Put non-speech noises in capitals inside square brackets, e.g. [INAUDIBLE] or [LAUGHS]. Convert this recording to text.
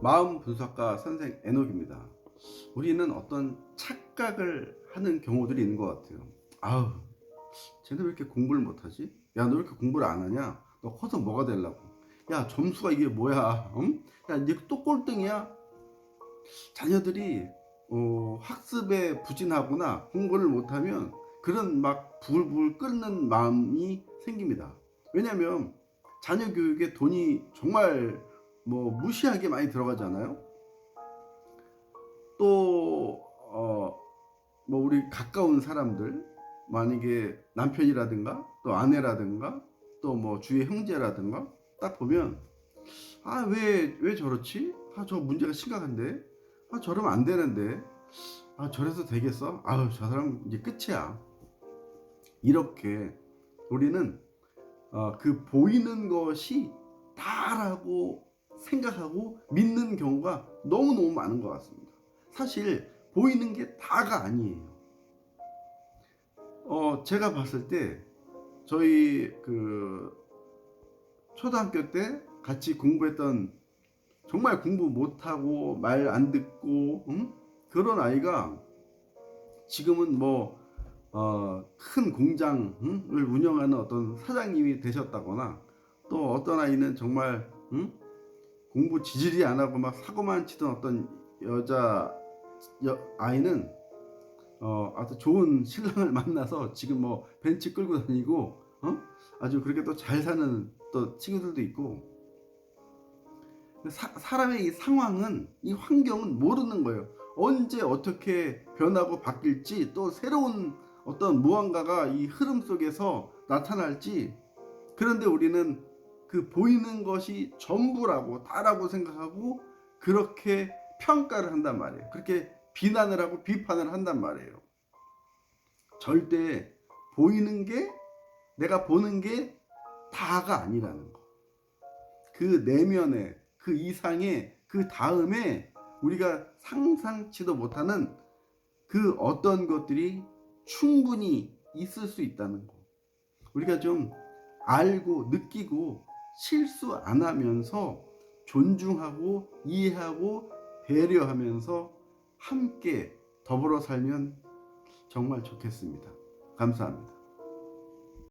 마음 분석가 선생 에녹입니다. 우리는 어떤 착각을 하는 경우들이 있는 것 같아요. 아우, 쟤는 왜 이렇게 공부를 못하지? 야, 너 왜 이렇게 공부를 안 하냐? 너 커서 뭐가 되려고? 야, 점수가 이게 뭐야? 응? 야, 이제 또 꼴등이야? 자녀들이 어, 학습에 부진하거나 공부를 못하면 그런 막 부글부글 끓는 마음이 생깁니다. 왜냐하면 자녀 교육에 돈이 정말 뭐 무시하게 많이 들어가잖아요. 또, 어, 뭐 우리 가까운 사람들, 만약에 남편이라든가 또 아내라든가 또 뭐 주위의 형제라든가 딱 보면 아, 왜, 왜 저렇지? 아, 저 문제가 심각한데? 아, 저러면 안 되는데? 아, 저래서 되겠어? 아유, 저 사람 이제 끝이야. 이렇게 우리는 어, 그 보이는 것이 다라고 생각하고 믿는 경우가 너무너무 많은 것 같습니다. 사실 보이는 게 다가 아니에요. 어, 제가 봤을 때 저희 그 초등학교 때 같이 공부했던 정말 공부 못하고 말 안 듣고 응? 그런 아이가 지금은 뭐 어, 큰 공장을 운영하는 어떤 사장님이 되셨다거나 또 어떤 아이는 정말 응? 공부 지질이 안 하고 막 사고만 치던 어떤 여자 여, 아이는 어, 아주 좋은 신랑을 [LAUGHS] 만나서 지금 뭐 벤치 끌고 다니고 어? 아주 그렇게 또 잘 사는 또 친구들도 있고 사, 사람의 이 상황은 이 환경은 모르는 거예요. 언제 어떻게 변하고 바뀔지 또 새로운 어떤 무언가가 이 흐름 속에서 나타날지 그런데 우리는 그 보이는 것이 전부라고 다라고 생각하고 그렇게 평가를 한단 말이에요. 그렇게 비난을 하고 비판을 한단 말이에요. 절대 보이는 게 내가 보는 게 다가 아니라는 거. 그 내면에 그 이상의 그 다음에 우리가 상상치도 못하는 그 어떤 것들이 충분히 있을 수 있다는 거. 우리가 좀 알고 느끼고 실수 안 하면서 존중하고 이해하고 배려하면서 함께 더불어 살면 정말 좋겠습니다. 감사합니다.